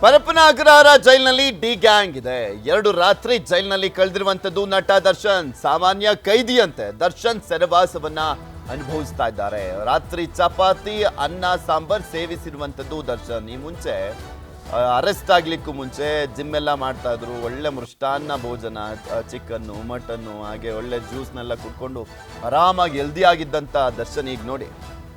ಪರಪ್ಪನ ಅಗ್ರಹಾರ ಜೈಲಿನಲ್ಲಿ D gang ಇದೆ. ಎರಡು ರಾತ್ರಿ ಜೈಲಿನಲ್ಲಿ ಕಳೆದಿರುವಂತದ್ದು ನಟ ದರ್ಶನ್. ಸಾಮಾನ್ಯ ಕೈದಿಯಂತೆ ದರ್ಶನ್ ಸೆರೆವಾಸವನ್ನ ಅನುಭವಿಸ್ತಾ ಇದ್ದಾರೆ. ರಾತ್ರಿ ಚಪಾತಿ, ಅನ್ನ, ಸಾಂಬಾರ್ ಸೇವಿಸಿರುವಂತದ್ದು ದರ್ಶನ್. ಈ ಮುಂಚೆ ಅರೆಸ್ಟ್ ಆಗ್ಲಿಕ್ಕೂ ಮುಂಚೆ ಜಿಮ್ ಎಲ್ಲ ಮಾಡ್ತಾ ಇದ್ರು. ಒಳ್ಳೆ ಮೃಷ್ಟಾನ್ನ ಭೋಜನ ಚಿಕನ್ನು, ಮಟನ್ನು, ಹಾಗೆ ಒಳ್ಳೆ ಜ್ಯೂಸ್ನೆಲ್ಲ ಕುಡ್ಕೊಂಡು ಆರಾಮಾಗಿ ಹೆಲ್ದಿ ಆಗಿದ್ದಂಥ ದರ್ಶನ್ ಈಗ ನೋಡಿ.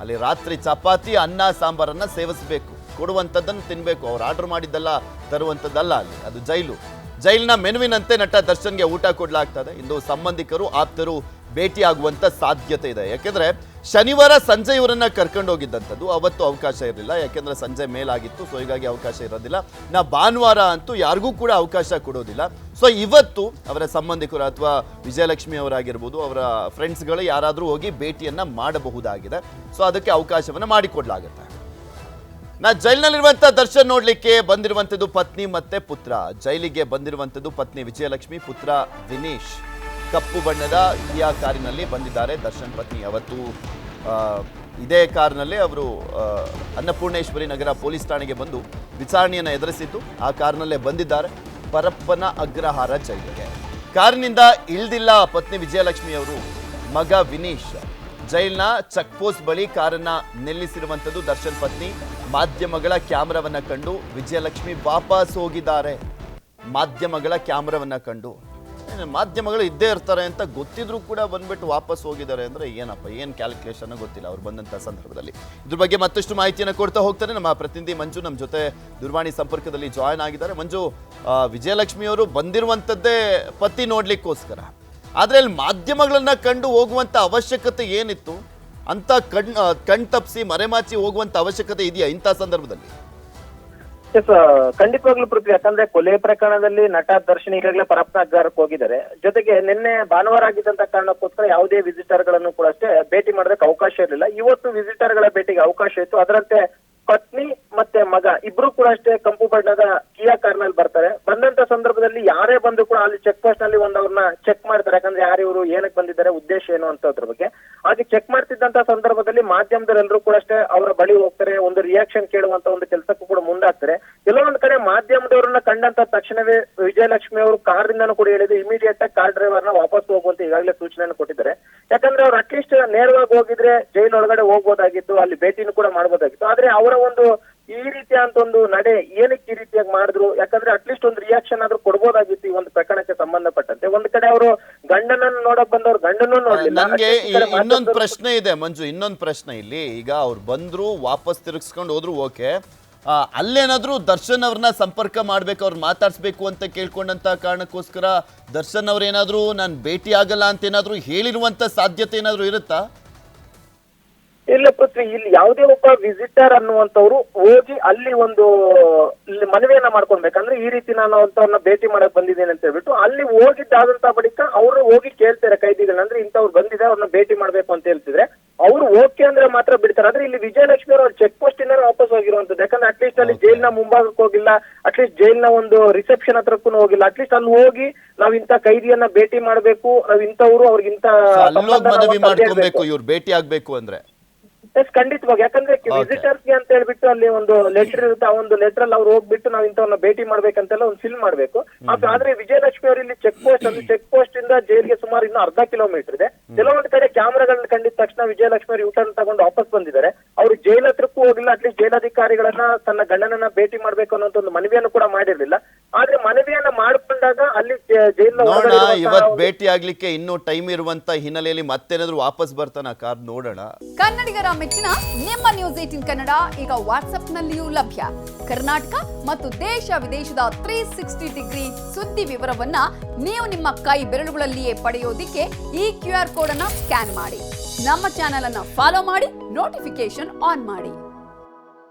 ಅಲ್ಲಿ ರಾತ್ರಿ ಚಪಾತಿ, ಅನ್ನ, ಸಾಂಬಾರನ್ನ ಸೇವಿಸಬೇಕು. ಕೊಡುವಂಥದ್ದನ್ನು ತಿನ್ನಬೇಕು ಅವ್ರು ಆರ್ಡರ್ ಮಾಡಿದ್ದೆಲ್ಲ, ತರುವಂಥದ್ದಲ್ಲ ಅಲ್ಲಿ, ಅದು ಜೈಲು. ಜೈಲಿನ ಮೆನುವಿನಂತೆ ನಟ ದರ್ಶನ್ಗೆ ಊಟ ಕೊಡಲಾಗ್ತದೆ. ಇಂದು ಸಂಬಂಧಿಕರು, ಆಪ್ತರು ಭೇಟಿಯಾಗುವಂಥ ಸಾಧ್ಯತೆ ಇದೆ. ಯಾಕೆಂದರೆ ಶನಿವಾರ ಸಂಜೆ ಇವರನ್ನು ಕರ್ಕೊಂಡು ಹೋಗಿದ್ದಂಥದ್ದು. ಅವತ್ತು ಅವಕಾಶ ಇರಲಿಲ್ಲ. ಯಾಕೆಂದ್ರೆ ಸಂಜೆ ಮೇಲಾಗಿತ್ತು. ಸೊ, ಹೀಗಾಗಿ ಅವಕಾಶ ಇರೋದಿಲ್ಲ. ನಾ ಭಾನುವಾರ ಅಂತೂ ಯಾರಿಗೂ ಕೂಡ ಅವಕಾಶ ಕೊಡೋದಿಲ್ಲ. ಸೊ, ಇವತ್ತು ಅವರ ಸಂಬಂಧಿಕರು ಅಥವಾ ವಿಜಯಲಕ್ಷ್ಮಿ ಅವರಾಗಿರ್ಬೋದು, ಅವರ ಫ್ರೆಂಡ್ಸ್ಗಳು ಯಾರಾದರೂ ಹೋಗಿ ಭೇಟಿಯನ್ನು ಮಾಡಬಹುದಾಗಿದೆ. ಸೊ, ಅದಕ್ಕೆ ಅವಕಾಶವನ್ನು ಮಾಡಿಕೊಡ್ಲಾಗುತ್ತೆ. ನಾ ಜೈಲಿನಲ್ಲಿರುವಂತ ದರ್ಶನ್ ನೋಡ್ಲಿಕ್ಕೆ ಬಂದಿರುವಂತದ್ದು ಪತ್ನಿ ಮತ್ತೆ ಪುತ್ರ. ಜೈಲಿಗೆ ಬಂದಿರುವಂತದ್ದು ಪತ್ನಿ ವಿಜಯಲಕ್ಷ್ಮಿ, ಪುತ್ರ ವಿನೀಶ್ ಕಪ್ಪು ಬಣ್ಣದ ಕಿಯಾ ಕಾರಿನಲ್ಲಿ ಬಂದಿದ್ದಾರೆ ದರ್ಶನ್ ಪತ್ನಿ. ಅವತ್ತು ಇದೇ ಕಾರ್ನಲ್ಲಿ ಅವರು ಅನ್ನಪೂರ್ಣೇಶ್ವರಿ ನಗರ ಪೊಲೀಸ್ ಠಾಣೆಗೆ ಬಂದು ವಿಚಾರಣೆಯನ್ನು ಎದುರಿಸಿದ್ದು. ಆ ಕಾರ್ನಲ್ಲೇ ಬಂದಿದ್ದಾರೆ ಪರಪ್ಪನ ಅಗ್ರಹಾರ ಜೈಲಿಗೆ. ಕಾರಿನಿಂದ ಇಳ್ದಿಲ್ಲ ಪತ್ನಿ ವಿಜಯಲಕ್ಷ್ಮಿ ಅವರು, ಮಗ ವಿನೀಶ್. ಜೈಲ್ನ ಚೆಕ್ ಪೋಸ್ಟ್ ಬಳಿ ಕಾರನ್ನ ನಿಲ್ಲಿಸಿರುವಂಥದ್ದು ದರ್ಶನ್ ಪತ್ನಿ. ಮಾಧ್ಯಮಗಳ ಕ್ಯಾಮ್ರಾವನ್ನ ಕಂಡು ವಿಜಯಲಕ್ಷ್ಮಿ ವಾಪಸ್ ಹೋಗಿದ್ದಾರೆ. ಮಾಧ್ಯಮಗಳ ಕ್ಯಾಮ್ರಾವನ್ನ ಕಂಡು. ಮಾಧ್ಯಮಗಳು ಇದ್ದೇ ಇರ್ತಾರೆ ಅಂತ ಗೊತ್ತಿದ್ರು ಕೂಡ ಬಂದ್ಬಿಟ್ಟು ವಾಪಸ್ ಹೋಗಿದ್ದಾರೆ ಅಂದ್ರೆ ಏನಪ್ಪ, ಏನು ಕ್ಯಾಲ್ಕುಲೇಷನ್ ಗೊತ್ತಿಲ್ಲ. ಅವ್ರು ಬಂದಂಥ ಸಂದರ್ಭದಲ್ಲಿ. ಇದ್ರ ಬಗ್ಗೆ ಮತ್ತಷ್ಟು ಮಾಹಿತಿಯನ್ನು ಕೊಡ್ತಾ ಹೋಗ್ತಾರೆ ನಮ್ಮ ಪ್ರತಿನಿಧಿ ಮಂಜು ನಮ್ಮ ಜೊತೆ ದೂರವಾಣಿ ಸಂಪರ್ಕದಲ್ಲಿ ಜಾಯ್ನ್ ಆಗಿದ್ದಾರೆ. ಮಂಜು ವಿಜಯಲಕ್ಷ್ಮಿ ಅವರು ಬಂದಿರುವಂಥದ್ದೇ ಪತಿ ನೋಡ್ಲಿಕ್ಕೋಸ್ಕರ. ಆದ್ರೆ ಅಲ್ಲಿ ಮಾಧ್ಯಮಗಳನ್ನ ಕಂಡು ಹೋಗುವಂತ ಅವಶ್ಯಕತೆ ಏನಿತ್ತು? ಅಂತ ಕಣ್ ಕಣ್ ತಪ್ಪಿಸಿ ಮರೆಮಾಚಿ ಹೋಗುವಂತ ಅವಶ್ಯಕತೆ ಇದೆಯಾ ಇಂಥ ಸಂದರ್ಭದಲ್ಲಿ? ಖಂಡಿತವಾಗ್ಲೂ ಪೃಥ್ವಿ, ಯಾಕಂದ್ರೆ ಕೊಲೆ ಪ್ರಕರಣದಲ್ಲಿ ನಟ ದರ್ಶನ್ ಈಗಾಗಲೇ ಪರಪ್ನಾಗಾರಕ್ಕೆ ಹೋಗಿದ್ದಾರೆ. ಜೊತೆಗೆ ನಿನ್ನೆ ಭಾನುವಾರ ಆಗಿದ್ದಂತ ಕಾರಣಕ್ಕೋಸ್ಕರ ಯಾವುದೇ ವಿಸಿಟರ್ಗಳನ್ನು ಕೂಡ ಅಷ್ಟೇ ಭೇಟಿ ಮಾಡೋದಕ್ಕೆ ಅವಕಾಶ ಇರಲಿಲ್ಲ. ಇವತ್ತು ವಿಸಿಟರ್ಗಳ ಭೇಟಿಗೆ ಅವಕಾಶ ಇತ್ತು. ಅದರಂತೆ ಪತ್ನಿ ಮತ್ತೆ ಮಗ, ಇಬ್ರು ಕೂಡ ಅಷ್ಟೇ ಕಂಪು ಬಣ್ಣದ ಕಿಯಾ ಕಾರ್ನಲ್ಲಿ ಬರ್ತಾರೆ. ಬಂದಂತ ಸಂದರ್ಭದಲ್ಲಿ ಯಾರೇ ಬಂದ್ರು ಕೂಡ ಅಲ್ಲಿ ಚೆಕ್ ಪೋಸ್ಟ್ನಲ್ಲಿ ಒಂದು ಅವ್ರನ್ನ ಚೆಕ್ ಮಾಡ್ತಾರೆ. ಯಾಕಂದ್ರೆ ಯಾರು ಇವರು ಏನಕ್ಕೆ ಬಂದಿದ್ದಾರೆ, ಉದ್ದೇಶ ಏನು ಅಂತದ್ರ ಬಗ್ಗೆ. ಹಾಗೆ ಚೆಕ್ ಮಾಡ್ತಿದ್ದಂತ ಸಂದರ್ಭದಲ್ಲಿ ಮಾಧ್ಯಮದವರೆಲ್ಲರೂ ಕೂಡ ಅಷ್ಟೇ ಅವರ ಬಳಿ ಹೋಗ್ತಾರೆ. ಒಂದು ರಿಯಾಕ್ಷನ್ ಕೇಳುವಂತ ಒಂದು ಕೆಲಸಕ್ಕೂ ಕೂಡ ಮುಂದಾಗ್ತಾರೆ. ಕೆಲವೊಂದ್ ಕಡೆ ಮಾಧ್ಯಮದವರನ್ನ ಕಂಡಂತ ತಕ್ಷಣವೇ ವಿಜಯಲಕ್ಷ್ಮಿ ಅವರು ಕಾರಿಂದನೂ ಕೂಡ ಹೇಳಿದ್ರು ಇಮಿಡಿಯೇಟ್ ಆಗಿ ಕಾರ್ ಡ್ರೈವರ್ನ ವಾಪಸ್ ಹೋಗುವಂತ ಈಗಾಗಲೇ ಸೂಚನೆಯನ್ನು ಕೊಟ್ಟಿದ್ದಾರೆ. ಯಾಕಂದ್ರೆ ಅವ್ರು ಅಟ್ಲೀಸ್ಟ್ ನೇರವಾಗಿ ಹೋಗಿದ್ರೆ ಜೈಲ್ ಒಳಗಡೆ ಹೋಗ್ಬೋದಾಗಿತ್ತು ಅಲ್ಲಿ ಭೇಟಿನೂ ಕೂಡ ಮಾಡ್ಬೋದಾಗಿತ್ತು. ಆದ್ರೆ ಅವರ ಒಂದು ಈ ರೀತಿಯ ಅಂತ ಒಂದು ನಡೆ ಏನಕ್ಕೆ ಈ ರೀತಿಯಾಗಿ ಮಾಡಿದ್ರು? ಯಾಕಂದ್ರೆ ಅಟ್ಲೀಸ್ಟ್ ಒಂದು ರಿಯಾಕ್ಷನ್ ಆದ್ರೂ ಕೊಡ್ಬೋದಾಗಿತ್ತು ಈ ಒಂದು ಪ್ರಕರಣಕ್ಕೆ ಸಂಬಂಧಪಟ್ಟಂತೆ. ಒಂದ್ ಕಡೆ ಅವರು ಗಂಡನನ್ನು ನೋಡಕ್ ಬಂದವ್ರು ಗಂಡನೂ ನೋಡ್ಲಿಲ್ಲ. ನನಗೆ ಇನ್ನೊಂದು ಪ್ರಶ್ನೆ ಇದೆ ಮಂಜು ಇನ್ನೊಂದು ಪ್ರಶ್ನೆ ಇಲ್ಲಿ. ಈಗ ಅವ್ರು ಬಂದ್ರು ವಾಪಸ್ ತಿರುಗಿಸ್ಕೊಂಡು ಹೋದ್ರು ಓಕೆ. ಅಲ್ಲೇನಾದ್ರೂ ದರ್ಶನ್ ಅವ್ರನ್ನ ಸಂಪರ್ಕ ಮಾಡಬೇಕು, ಅವ್ರು ಮಾತಾಡಿಸ್ಬೇಕು ಅಂತ ಕೇಳ್ಕೊಂಡಂಥ ಕಾರಣಕ್ಕೋಸ್ಕರ ದರ್ಶನ್ ಅವ್ರೇನಾದ್ರೂ ನಾನು ಭೇಟಿ ಆಗಲ್ಲ ಅಂತ ಏನಾದರೂ ಹೇಳಿರುವಂಥ ಸಾಧ್ಯತೆ ಏನಾದರೂ ಇರುತ್ತಾ? ಇಲ್ಲ ಪೃಥ್ವಿ, ಇಲ್ಲಿ ಯಾವುದೇ ಒಬ್ಬ ವಿಸಿಟರ್ ಅನ್ನುವಂಥವ್ರು ಹೋಗಿ ಅಲ್ಲಿ ಒಂದು ಮನವಿಯನ್ನ ಮಾಡ್ಕೊಳ್ಬೇಕಂದ್ರೆ ಈ ರೀತಿ ನಾನು ಅಂತವ್ರನ್ನ ಭೇಟಿ ಮಾಡಕ್ ಬಂದಿದ್ದೇನೆ ಅಂತ ಹೇಳ್ಬಿಟ್ಟು ಅಲ್ಲಿ ಹೋಗಿದ್ದಾದಂತ ಬಳಿಕ ಅವರು ಹೋಗಿ ಕೇಳ್ತಾರೆ ಕೈದಿಗಳನ್ನ. ಅಂದ್ರೆ ಇಂಥವ್ರು ಬಂದಿದೆ ಅವ್ರನ್ನ ಭೇಟಿ ಮಾಡ್ಬೇಕು ಅಂತ ಹೇಳ್ತಿದ್ರೆ ಅವ್ರು ಓಕೆ ಅಂದ್ರೆ ಮಾತ್ರ ಬಿಡ್ತಾರೆ. ಆದ್ರೆ ಇಲ್ಲಿ ವಿಜಯಲಕ್ಷ್ಮಿ ಅವರು ಚೆಕ್ ಪೋಸ್ಟ್ ಇಂದ ವಾಪಸ್ ಹೋಗಿರುವಂತದ್ದು ಯಾಕಂದ್ರೆ ಅಟ್ಲೀಸ್ಟ್ ಅಲ್ಲಿ ಜೈಲ್ನ ಮುಂಭಾಗಕ್ಕೆ ಹೋಗಿಲ್ಲ. ಅಟ್ಲೀಸ್ಟ್ ಜೈಲ್ನ ಒಂದು ರಿಸೆಪ್ಷನ್ ಹತ್ರಕ್ಕೂ ಹೋಗಿಲ್ಲ. ಅಟ್ಲೀಸ್ಟ್ ಅಲ್ಲಿ ಹೋಗಿ ನಾವ್ ಇಂತ ಕೈದಿಯನ್ನ ಭೇಟಿ ಮಾಡ್ಬೇಕು. ನಾವ್ ಇಂತವ್ರು ಅವ್ರಿಗಿಂತ ಇಂತ ಭೇಟಿ ಆಗ್ಬೇಕು ಅಂದ್ರೆ. ಎಸ್ ಖಂಡಿತವಾಗಿ. ಯಾಕಂದ್ರೆ. ವಿಸಿಟರ್ಸ್ ಅಂತ ಹೇಳ್ಬಿಟ್ಟು ಅಲ್ಲಿ ಒಂದು ಲೆಟರ್ ಇರುತ್ತೆ ಆ ಒಂದು ಲೆಟರ್ ಅಲ್ಲಿ ಅವ್ರು ಹೋಗ್ಬಿಟ್ಟು ನಾವ್ ಇಂಥವ್ರನ್ನ ಭೇಟಿ ಮಾಡ್ಬೇಕಂತೆಲ್ಲ ಒಂದು ಫಿಲ್ ಮಾಡ್ಬೇಕು. ಆದ್ರೆ ವಿಜಯಲಕ್ಷ್ಮಿ ಅವರು ಇಲ್ಲಿ ಚೆಕ್ ಪೋಸ್ಟ್ ಅಲ್ಲಿ ಚೆಕ್ ಪೋಸ್ಟ್ ಇಂದ ಜೈಲ್ಗೆ ಸುಮಾರು ಇನ್ನು ಅರ್ಧ ಕಿಲೋಮೀಟರ್ ಇದೆ. ಕೆಲವೊಂದು ಕಡೆ ಕ್ಯಾಮ್ರಾಗಳನ್ನ ಕಂಡಿದ ತಕ್ಷಣ ವಿಜಯಲಕ್ಷ್ಮಿ ಅವರು ಯೂಟರ್ನ್ ತಗೊಂಡು ವಾಪಸ್ ಬಂದಿದ್ದಾರೆ. ಅವರು ಜೈಲ್ ಹತ್ರಕ್ಕೂ ಹೋಗಿಲ್ಲ ಅಟ್ಲೀಸ್ಟ್ ಜೈಲಾಧಿಕಾರಿಗಳನ್ನ ತನ್ನ ಗಂಡನನ್ನ ಭೇಟಿ ಮಾಡ್ಬೇಕು ಅನ್ನೋ ಒಂದು ಮನವಿಯನ್ನು ಕೂಡ ಮಾಡಿರ್ಲಿಲ್ಲ. ಅಲ್ಲಿ ನೋಡೋಣ ಇವತ್ ಭೇಟಿ ಆಗ್ಲಿಕ್ಕೆ ಇನ್ನೂ ಟೈಮ್ ಇರುವಂತ ಹಿನ್ನೆಲೆಯಲ್ಲಿ ಮತ್ತೇನಾದ್ರೂ ವಾಪಸ್ ಬರ್ತಾನ ಕಾರ್ ನೋಡೋಣ. ಕನ್ನಡಿಗರ ಮೆಚ್ಚಿನ ನಿಮ್ಮ ನ್ಯೂಸ್ ಏಟಿನ್ ಕನ್ನಡ ಈಗ ವಾಟ್ಸ್ಆಪ್ನಲ್ಲಿಯೂ ಲಭ್ಯ. ಕರ್ನಾಟಕ ಮತ್ತು ದೇಶ ವಿದೇಶದ ತ್ರೀ ಸಿಕ್ಸ್ಟಿ ಡಿಗ್ರಿ ಸುದ್ದಿ ವಿವರವನ್ನ ನೀವು ನಿಮ್ಮ ಕೈ ಬೆರಳುಗಳಲ್ಲಿಯೇ ಪಡೆಯೋದಿಕ್ಕೆ ಈ ಕ್ಯೂ ಆರ್ ಕೋಡ್ ಅನ್ನ ಸ್ಕ್ಯಾನ್ ಮಾಡಿ. ನಮ್ಮ ಚಾನೆಲ್ ಅನ್ನ ಫಾಲೋ ಮಾಡಿ ನೋಟಿಫಿಕೇಶನ್ ಆನ್ ಮಾಡಿ.